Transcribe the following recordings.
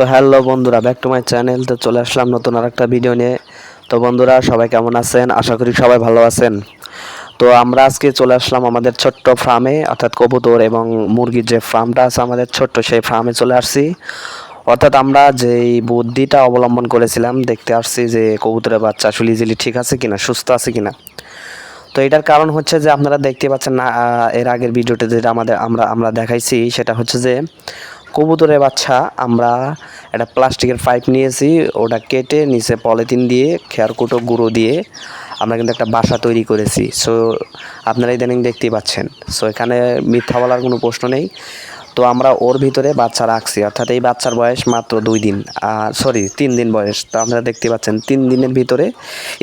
তো হ্যালো বন্ধুরা back to my channel তো চলে আসলাম নতুন আর একটা ভিডিও নিয়ে। তো বন্ধুরা, সবাই কেমন আছেন? আশা করি সবাই ভালো আছেন। তো আমরা আজকে চলে আসলাম আমাদের ছোট্ট ফার্মে অর্থাৎ কবুতর এবং মুরগির যে ফার্মটা আছে আমাদের ছোট্ট, সেই ফার্মে চলে আসছি। অর্থাৎ আমরা যেই বুদ্ধিটা অবলম্বন করেছিলাম, দেখতে আসছি যে কবুতরের বাচ্চা আসলে ইজিলি ঠিক আছে কিনা, সুস্থ আছে কিনা। তো এটার কারণ হচ্ছে যে আপনারা দেখতে পাচ্ছেন না এর আগের ভিডিওতে যেটা আমাদের আমরা আমরা দেখাইছি, সেটা হচ্ছে যে কবুতরের বাচ্চা, আমরা একটা প্লাস্টিকের পাইপ নিয়েছি, ওটা কেটে নিচে পলিথিন দিয়ে, খেয়ারকুটো গুঁড়ো দিয়ে আমরা কিন্তু একটা বাসা তৈরি করেছি। সো আপনারা ইদানিং দেখতেই পাচ্ছেন। সো এখানে মিথ্যা বলার কোনো প্রশ্ন নেই। তো আমরা ওর ভিতরে বাচ্চা রাখছি, অর্থাৎ এই বাচ্চার বয়স মাত্র দুই দিন সরি তিন দিন বয়স। তো আপনারা দেখতে পাচ্ছেন, তিন দিনের ভিতরে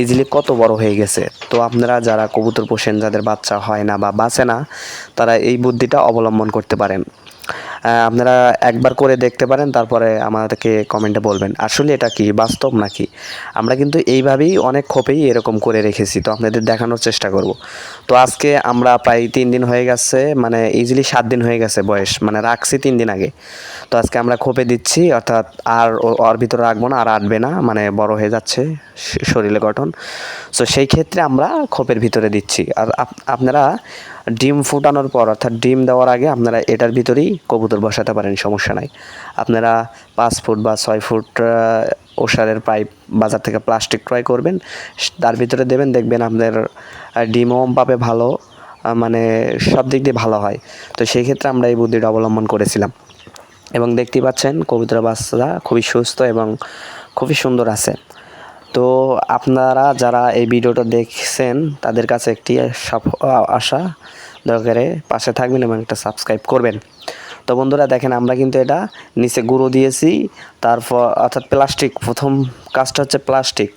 ইজিলি কত বড় হয়ে গেছে। তো আপনারা যারা কবুতর পোষেন, যাদের বাচ্চা হয় না বা বাঁচে না, তারা এই বুদ্ধিটা অবলম্বন করতে পারেন। আপনারা একবার করে দেখতে পারেন, তারপরে আমাদেরকে কমেন্টে বলবেন। আসলে এটা কি, বাস্তব নাকি? আমরা কিন্তু এইভাবেই অনেক খোপেই এরকম করে রেখেছি, তো আপনাদের দেখানোর চেষ্টা করব। তো আজকে আমরা প্রায় তিন দিন হয়ে গেছে মানে ইজিলি সাত দিন হয়ে গেছে বয়স মানে রাখছি তিন দিন আগে। তো আজকে আমরা খোপে দিচ্ছি, অর্থাৎ আর ওর ভিতরে রাখব না, আর আটবে না মানে বড় হয়ে যাচ্ছে শরীরে গঠন। সো সেই ক্ষেত্রে আমরা খোপের ভিতরে দিচ্ছি। আর আপ- আপনারা ডিম ফুটানোর পর, অর্থাৎ ডিম দেওয়ার আগে আপনারা এটার ভিতরেই কবুতর বসাতে পারেন সমস্যা নাই। আপনারা পাঁচ ফুট বা ছয় ফুট ওষারের পাইপ বাজার থেকে প্লাস্টিক ক্রয় করবেন তার ভিতরে দেবেন দেখবেন আপনাদের আহ, ডিমও পাবে ভালো মানে সব দিক দিয়ে ভালো হয়। তো সেই ক্ষেত্রে আমরা এই বুদ্ধিটা অবলম্বন করেছিলাম। এবং দেখতেই পাচ্ছেন কবুতর বাচ্চারা খুবই সুস্থ এবং খুবই সুন্দর আছে। তো আপনারা যারা এই ভিডিওটা দেখছেন তাদের কাছে একটি আশা দরকারে পাশে থাকবেন এবং একটা সাবস্ক্রাইব করবেন। তো বন্ধুরা দেখেন, আমরা কিন্তু এটা নিচে গুঁড়ো দিয়েছি। তারপর অর্থাৎ প্লাস্টিক, প্রথম কাজটা হচ্ছে প্লাস্টিক।